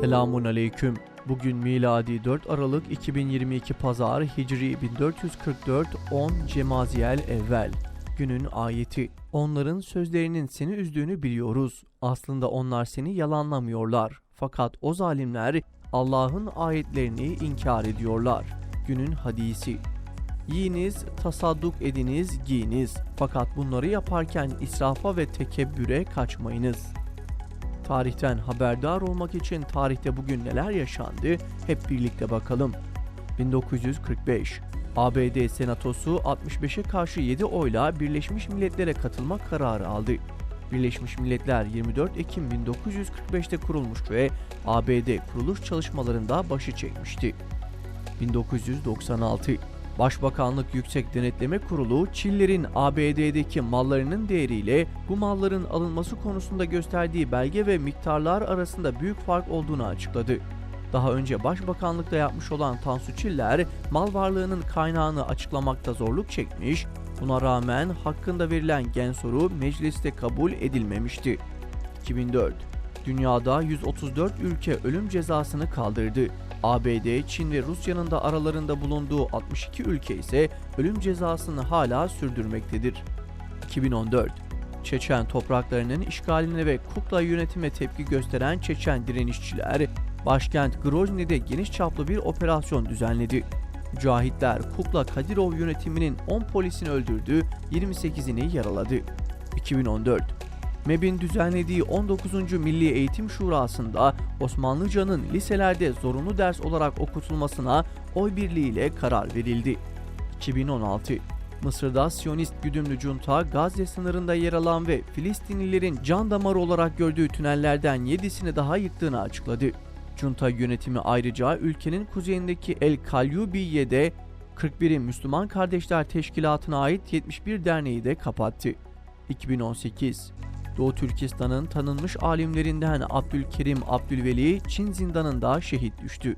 Selamun aleyküm. Bugün miladi 4 Aralık 2022 Pazar Hicri 1444 10 Cemaziyel Evvel. Günün ayeti. Onların sözlerinin seni üzdüğünü biliyoruz. Aslında onlar seni yalanlamıyorlar. Fakat o zalimler Allah'ın ayetlerini inkar ediyorlar. Günün hadisi. Yiyiniz, tasadduk ediniz, giyiniz. Fakat bunları yaparken israfa ve tekebbüre kaçmayınız. Tarihten haberdar olmak için tarihte bugün neler yaşandı hep birlikte bakalım. 1945 ABD Senatosu 65'e karşı 7 oyla Birleşmiş Milletler'e katılma kararı aldı. Birleşmiş Milletler 24 Ekim 1945'te kurulmuş ve ABD kuruluş çalışmalarında başı çekmişti. 1996 Başbakanlık Yüksek Denetleme Kurulu, Çillerin ABD'deki mallarının değeriyle bu malların alınması konusunda gösterdiği belge ve miktarlar arasında büyük fark olduğunu açıkladı. Daha önce Başbakanlıkta yapmış olan Tansu Çiller, mal varlığının kaynağını açıklamakta zorluk çekmiş, buna rağmen hakkında verilen gen soru mecliste kabul edilmemişti. 2004 Dünyada 134 ülke ölüm cezasını kaldırdı. ABD, Çin ve Rusya'nın da aralarında bulunduğu 62 ülke ise ölüm cezasını hala sürdürmektedir. 2014 Çeçen topraklarının işgaline ve kukla yönetime tepki gösteren Çeçen direnişçiler, başkent Grozny'de geniş çaplı bir operasyon düzenledi. Mücahitler Kukla Kadirov yönetiminin 10 polisini öldürdü, 28'ini yaraladı. 2014 MEB'in düzenlediği 19. Milli Eğitim Şurası'nda Osmanlıcanın liselerde zorunlu ders olarak okutulmasına oy birliğiyle karar verildi. 2016 Mısır'da Siyonist güdümlü junta Gazze sınırında yer alan ve Filistinlilerin can damarı olarak gördüğü tünellerden 7'sini daha yıktığını açıkladı. Junta yönetimi ayrıca ülkenin kuzeyindeki El Kalyubiye'de 41'i Müslüman Kardeşler Teşkilatı'na ait 71 derneği de kapattı. 2018 Doğu Türkistan'ın tanınmış alimlerinden Abdülkerim Abdülveli Çin zindanında şehit düştü.